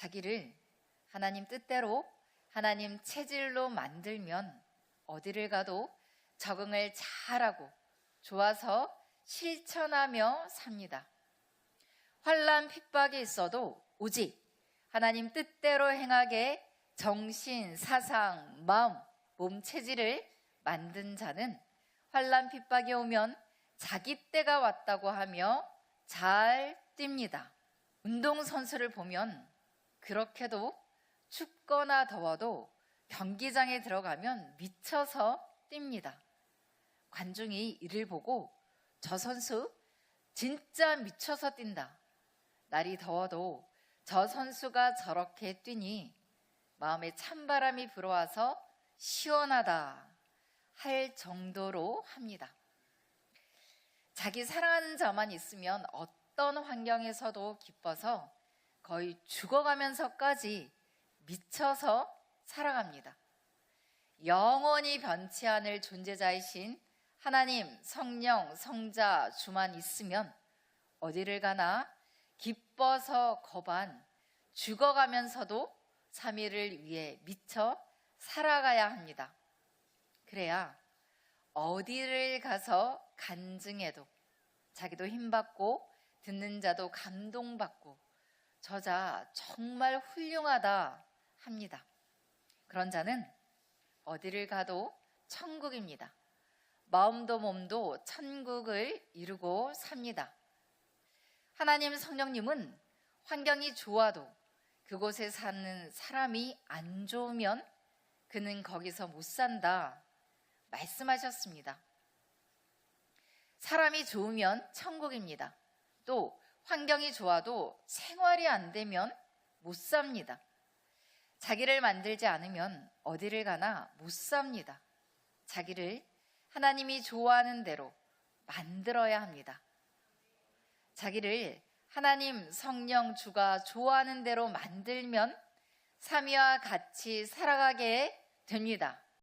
자기를 하나님 뜻대로 하나님 체질로 만들면 어디를 가도 적응을 잘하고 좋아서 실천하며 삽니다. 환란 핍박이 있어도 오직 하나님 뜻대로 행하게 정신, 사상, 마음, 몸 체질을 만든 자는 환란 핍박이 오면 자기 때가 왔다고 하며 잘 뜁니다. 운동선수를 보면 그렇게도 춥거나 더워도 경기장에 들어가면 미쳐서 뜁니다. 관중이 이를 보고 저 선수 진짜 미쳐서 뛴다. 날이 더워도 저 선수가 저렇게 뛰니 마음에 찬바람이 불어와서 시원하다 할 정도로 합니다. 자기 사랑하는 자만 있으면 어떤 환경에서도 기뻐서 거의 죽어가면서까지 미쳐서 살아갑니다. 영원히 변치 않을 존재자이신 하나님, 성령, 성자, 주만 있으면 어디를 가나 기뻐서 거반 죽어가면서도 3일을 위해 미쳐 살아가야 합니다. 그래야 어디를 가서 간증해도 자기도 힘받고 듣는 자도 감동받고 저자 정말 훌륭하다 합니다. 그런 자는 어디를 가도 천국입니다. 마음도 몸도 천국을 이루고 삽니다. 하나님 성령님은 환경이 좋아도 그곳에 사는 사람이 안 좋으면 그는 거기서 못 산다 말씀하셨습니다. 사람이 좋으면 천국입니다. 또 환경이 좋아도 생활이 안 되면 못 삽니다. 자기를 만들지 않으면 어디를 가나 못 삽니다. 자기를 하나님이 좋아하는 대로 만들어야 합니다. 자기를 하나님 성령 주가 좋아하는 대로 만들면 삼위와 같이 살아가게 됩니다.